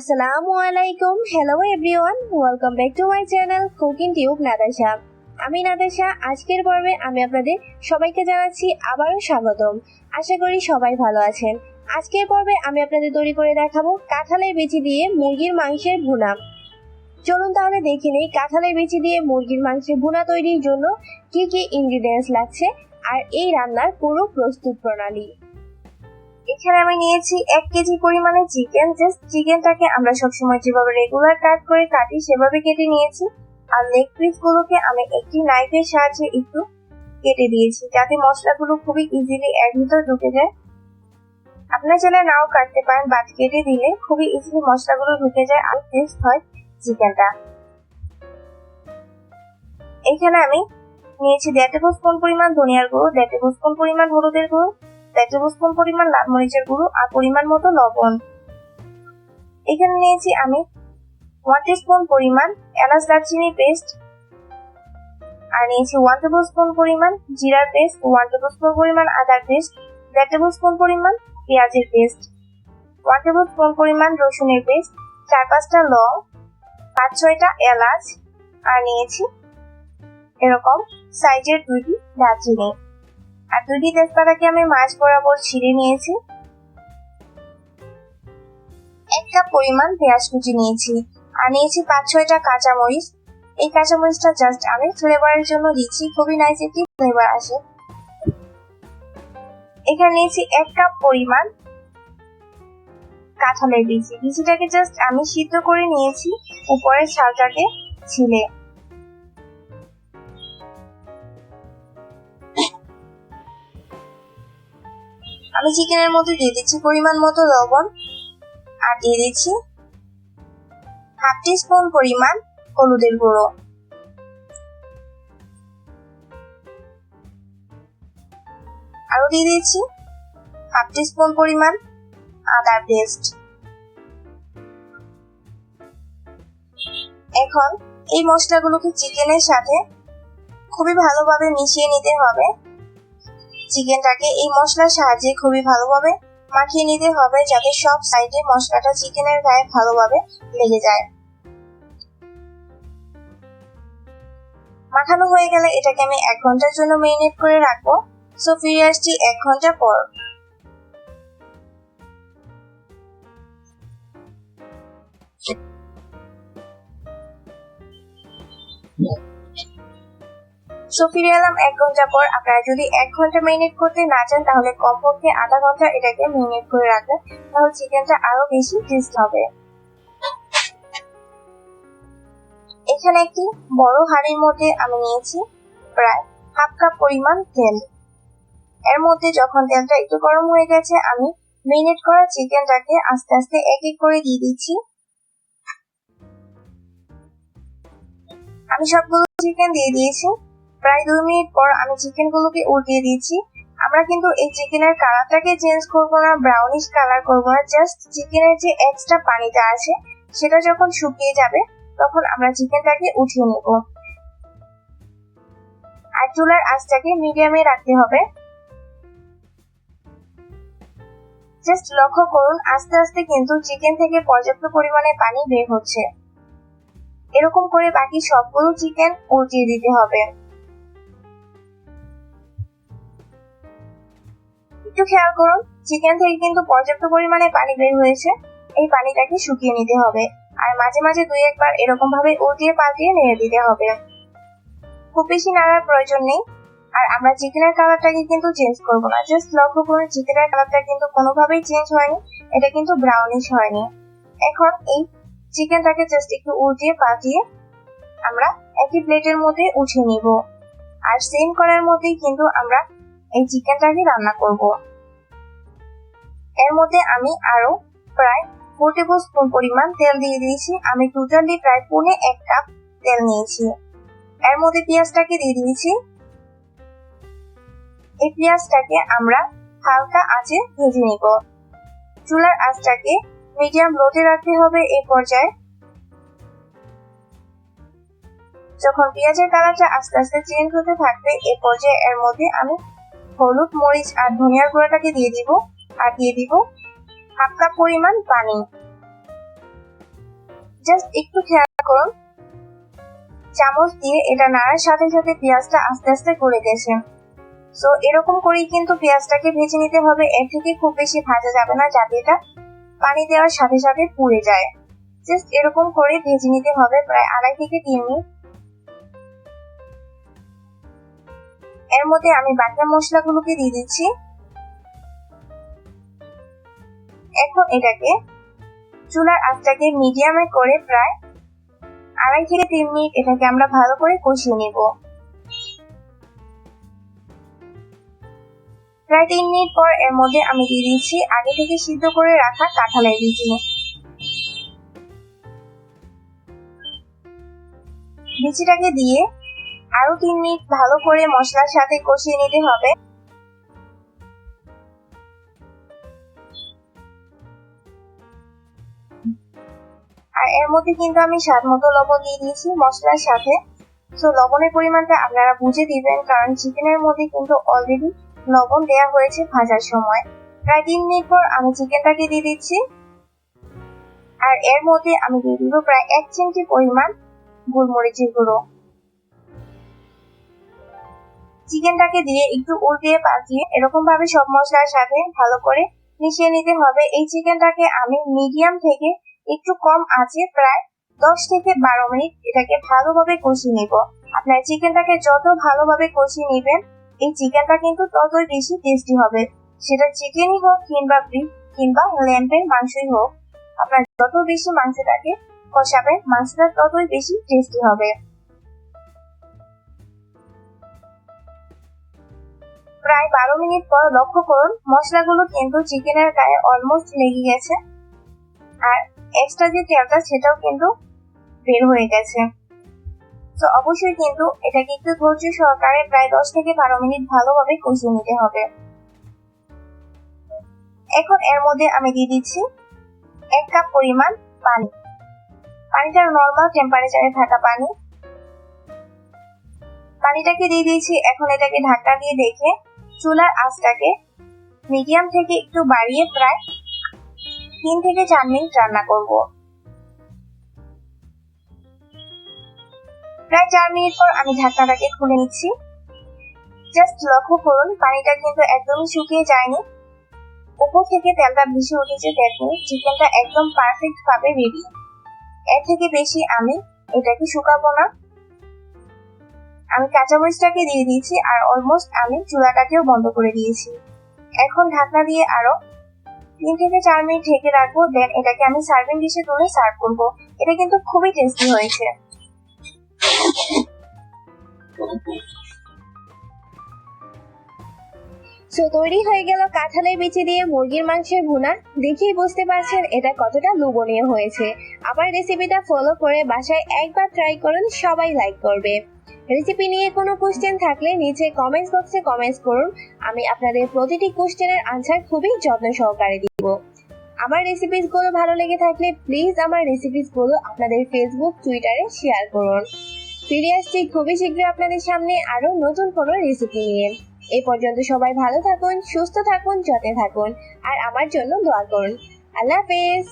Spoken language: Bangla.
আসসালামু আলাইকুম। Hello everyone welcome back to my channel cooking tube Natasha আমি নাতাশা আজকের পর্বে আমি আপনাদের সবাইকে জানাচ্ছি আবারও স্বাগতম। আশা করি সবাই ভালো আছেন। আজকের পর্বে আমি আপনাদের তৈরি করে দেখাবো কাঁঠালের বিচি দিয়ে মুরগির মাংসের ভুনা। চলুন তাহলে দেখে নেই কাঁঠালের বিচি দিয়ে মুরগির মাংসের ভুনা তৈরির জন্য কি কি ইনগ্রিডিয়েন্টস লাগছে আর এই রান্নার পুরো প্রস্তুত প্রণালী। এখানে আমি নিয়েছি এক কেজি পরিমাণে চিকেন জাস্ট চিকেনটাকে আমরা সবসময় যেভাবে রেগুলার কাট করে কাটি, সেভাবে কেটে নিয়েছি। আর লেগ পিস গুলোকে আমি একটি নাইফের সাহায্যে একটু কেটে দিয়েছি, যাতে মশলাগুলো খুবই ইজিলি এর ভিতর ঢুকে যায়। আপনার চাইলে নাও কাটতে পারেন বাট কেটে দিলে খুবই ইজিলি মশলাগুলো ঢুকে যায় আর টেস্ট হয় চিকেনটা এখানে আমি নিয়েছি দেড় টেবিল স্পুন পরিমাণ ধনিয়ার গুঁড়ো, দেড় টেবিল স্পুন পরিমাণ হলুদের গুঁড়ো টেবিল স্পুন পরিমাণ লাল মরিচের গুঁড়ো আর পরিমাণ মতো লবণ। এখানে নিয়েছি আমি ওয়ান স্পুন পরিমাণ এলাচ দারচিনি পেস্ট আর নিয়েছি ওয়ান টেবিল স্পুন পরিমাণ জিরার পেস্ট ওয়ান টেবিল স্পুন পরিমাণ আদার পেস্ট দেড় টেবিল স্পুন পরিমাণ পেঁয়াজের পেস্ট ওয়ান টেবিল স্পুন পরিমাণ রসুনের পেস্ট চার পাঁচটা লং, পাঁচ ছয়টা এলাচ আর নিয়েছি এরকম সাইজের দুইটি দারচিনি। আর দুইটি তেজপাতাকে আমি মাছ বরাবর ছিঁড়ে নিয়েছি। এক কাপ পরিমাণ পেঁয়াজ কুচি নিয়েছি আর নিয়েছি পাঁচ ছয়টা কাঁচামরিচ। এই কাঁচামরিচটা জাস্ট আমি ফ্লেভারের জন্য দিচ্ছি, খুবই নাইস একটি ফ্লেভার আসে। এখানে নিয়েছি এক কাপ পরিমাণ কাঁঠালের বিচি বিচিটাকে জাস্ট আমি সিদ্ধ করে নিয়েছি, উপরের ছালটাকে ছিলে। আমি চিকেনের মধ্যে দিয়ে দিচ্ছি পরিমাণ মতো লবণ। আর দিয়ে দিচ্ছি হাফ টি স্পুন পরিমাণ হলুদের গুঁড়ো। আরও দিয়ে দিচ্ছি হাফ টি স্পুন পরিমাণ আদা পেস্ট। এখন এই মশলাগুলোকে চিকেনের সাথে খুবই ভালোভাবে মিশিয়ে নিতে হবে। চিকেনটাকে এই মশলার সাহায্যে খুবই ভালোভাবে মাখিয়ে নিতে হবে যাতে সব সাইডে মশলাটা চিকেনের গায়ে ভালোভাবে লেগে যায়। মাখানো হয়ে গেলে এটাকে আমি এক ঘণ্টার জন্য মেরিনেট করে রাখব। সো ফিরে আসছি এক ঘণ্টা পর। সো ফিরে এলাম এক ঘণ্টা পর। আপনারা যদি এক ঘণ্টা মেরিনেট করতে না চান, তাহলে কমপক্ষে আধা ঘণ্টা এটাকে মেরিনেট করে রাখবেন। তাহলে চিকেনটা আরও বেশি টেস্ট হবে। এখানে একটি বড় হাড়ির মধ্যে আমি নিয়েছি প্রায় হাফ কাপ পরিমাণ তেল। এর মধ্যে যখন তেলটা একটু গরম হয়ে গেছে, আমি মেরিনেট করা চিকেনটাকে আস্তে আস্তে এক এক করে দিয়ে দিচ্ছি। আমি সবগুলো চিকেন দিয়ে দিয়েছি। প্রায় দুই মিনিট পর আমি চিকেন গুলোকে উল্টিয়ে দিয়েছি। আমরা কিন্তু এই চিকেনের কালারটাকে চেঞ্জ করব না ব্রাউনিশ কালার করব না জাস্ট চিকেনের যে এক্সট্রা পানিটা আছে, সেটা যখন শুকিয়ে যাবে, তখন আমরা চিকেনটাকে উঠিয়ে নেব। আর চুলার আঁচটাকে মিডিয়ামে রাখতে হবে। জাস্ট লক্ষ্য করুন, আস্তে আস্তে কিন্তু চিকেন থেকে পর্যাপ্ত পরিমাণে পানি বের হচ্ছে। এরকম করে বাকি সবগুলো চিকেন উল্টিয়ে দিতে হবে। একটু খেয়াল করুন চিকেন থেকে কিন্তু পর্যাপ্ত পরিমাণে পানি বের হয়েছে, এই পানিটাকে শুকিয়ে নিতে হবে। আর মাঝে মাঝে দুই একবার এরকম ভাবে উল্টিয়ে পাল্টিয়ে নেড়ে দিতে হবে। খুব বেশি নাড়ার প্রয়োজন নেই। আর আমরা চিকেনের কালারটাকে কিন্তু চেঞ্জ করব না। জাস্ট লক্ষ্য করুন, চিকেনের কালারটা কিন্তু কোনোভাবেই চেঞ্জ হয়নি। এটা কিন্তু ব্রাউনিশ হয়নি। এখন এই চিকেনটাকে জাস্ট একটু উল্টিয়ে পাল্টিয়ে আমরা একই প্লেটের মধ্যে উঠিয়ে নিব। আর সেম করার মধ্যেই কিন্তু আমরা এই চিকেনটাকে রান্না করব। এর মধ্যে আমি আরও প্রায় ফোর টেবিল স্পুন পরিমাণ তেল দিয়ে দিয়েছি। আমি টোটালি প্রায় পৌনে এক কাপ তেল নিয়েছি। এর মধ্যে পেঁয়াজটাকে দিয়ে দিয়েছি। এই পেঁয়াজটাকে আমরা হালকা আঁচে ভেজে নিব। চুলার আঁচটাকে মিডিয়াম লোতে রাখতে হবে এই পর্যায়ে। যখন পেঁয়াজের কালারটা আস্তে আস্তে চেঞ্জ হতে থাকবে এই পর্যায়ে এর মধ্যে আমি হলুদ, মরিচ আর ধনিয়ার গুঁড়াটাকে দিয়ে দিব। আর দিয়ে দিব। হাফ কাপ পরিমাণ পানি। জাস্ট একটু খেয়াল করুন। চামচ দিয়ে এটা নাড়ার সাথে সাথে পেঁয়াজটা আস্তে আস্তে গলে গেছে। সো এরকম করেই কিন্তু পেঁয়াজটাকে ভেজে নিতে হবে। এর থেকে খুব বেশি ভাজা যাবে না, যাতে এটা পানি দেওয়ার সাথে সাথে পুড়ে যায়। জাস্ট এরকম করে ভেজে নিতে হবে প্রায় আড়াই থেকে তিন মিনিট। এর মধ্যে আমি বাকি মশলাগুলোকে দিয়ে দিচ্ছি। এখন এটাকে চুলার আঁচটাকে মিডিয়ামে করে প্রায় আড়াই থেকে তিন মিনিট এটাকে আমরা ভালো করে কষিয়ে নেব। প্রায় তিন মিনিট পর এর মধ্যে আমি দিয়ে দিচ্ছি আগে থেকে সিদ্ধ করে রাখা কাঁঠালের বিচি বিচিটাকে দিয়ে আরও তিন মিনিট ভালো করে মশলার সাথে কষিয়ে নিতে হবে। আর এর মধ্যে কিন্তু আমি স্বাদ মতো লবণ দিয়ে দিয়েছি মশলার সাথে। তো লবণের পরিমাণটা আপনারা বুঝে দিবেন, কারণ চিকেনের মধ্যে কিন্তু অলরেডি লবণ দেওয়া হয়েছে ভাজার সময়। প্রায় তিন মিনিট পর আমি চিকেনটাকে দিয়ে দিচ্ছি। আর এর মধ্যে আমি দিয়ে দিব প্রায় এক চিমটি পরিমাণ গোলমরিচের গুঁড়ো। চিকেনটাকে দিয়ে একটু উল্টিয়ে পাল্টিয়ে এরকম ভাবে সব মশলার সাথে ভালো করে মিশিয়ে নিতে হবে। এই চিকেনটাকে আমি মিডিয়াম থেকে একটু কম আছে, প্রায় দশ থেকে বারো মিনিট এটাকে ভালোভাবে কষিয়ে নিব। আপনার চিকেনটাকে যত ভালোভাবে কষিয়ে নেবেন, এই চিকেনটা কিন্তু ততই বেশি টেস্টি হবে। সেটা চিকেনই হোক কিংবা বিফ কিংবা ল্যাম্পের মাংসই হোক, আপনার যত বেশি মাংসটাকে কষাবেন, মাংসটা ততই বেশি টেস্টি হবে। প্রায় বারো মিনিট পর লক্ষ্য করুন, মশলাগুলো কিন্তু চিকেনের গায়ে অলমোস্ট লেগে গেছে। আর এক্সট্রা যে তেলটা, সেটাও কিন্তু বের হয়ে গেছে। তো অবশ্যই কিন্তু এটাকে একটু ধৈর্য সহকারে প্রায় দশ থেকে বারো মিনিট ভালোভাবে কষিয়ে নিতে হবে। এখন এর মধ্যে আমি দিয়ে দিচ্ছি এক কাপ পরিমাণ পানি। পানিটা নর্মাল টেম্পারেচারে থাকা পানি। পানিটাকে দিয়ে দিয়েছি, এখন এটাকে ঢাকা দিয়ে দেখে চুলার আঁচটাকে মিডিয়াম থেকে একটু বাড়িয়ে প্রায় তিন থেকে চার মিনিট রান্না করব। প্রায় চার মিনিট পর আমি ঢাকনাটাকে খুলে নিচ্ছি। জাস্ট লক্ষ্য করুন, পানিটা কিন্তু একদমই শুকিয়ে যায়নি। উপর থেকে তেলটা ভেসে উঠেছে, দেখুন, চিকেনটা একদম পারফেক্ট ভাবে রেডি এর থেকে বেশি আমি এটাকে শুকাবো না। আমি কাঁচামরিচটাকে দিয়ে দিয়েছি আর অলমোস্ট আমি চুলাটাকেও বন্ধ করে দিয়েছি। এখন ঢাকনা দিয়ে আরও তিন থেকে চার মিনিট ঢেকে রাখব দেন এটাকে আমি সার্ভিং ডিশে তুলে সার্ভ করব। এটা কিন্তু খুবই টেস্টি হয়েছে। সো তৈরি হয়ে গেল কাঁঠালের বিচি দিয়ে মুরগির মাংসের ভুনা। দেখেই বুঝতে পারছেন এটা কতটা লোভনীয় হয়েছে। আমার রেসিপিটা ফলো করে বাসায় একবার ট্রাই করুন, সবাই লাইক করবে। রেসিপি নিয়ে কোনো কোশ্চেন থাকলে নিচে কমেন্টস বক্সে কমেন্টস করুন। আমি আপনাদের প্রতিটি কোশ্চেনের আনসার খুবই যত্ন সহকারে দিব। আমার রেসিপিসগুলো ভালো লেগে থাকলে প্লিজ আমার রেসিপিসগুলো আপনাদের ফেসবুক টুইটারে শেয়ার করুন। ফিরে আসছি খুবই শীঘ্রই আপনাদের সামনে আরও নতুন কোনো রেসিপি নিয়ে। এ পর্যন্ত সবাই ভালো থাকুন, সুস্থ থাকুন, যত্নে থাকুন, আর আমার জন্য দোয়া করুন। আল্লাহ হাফেজ।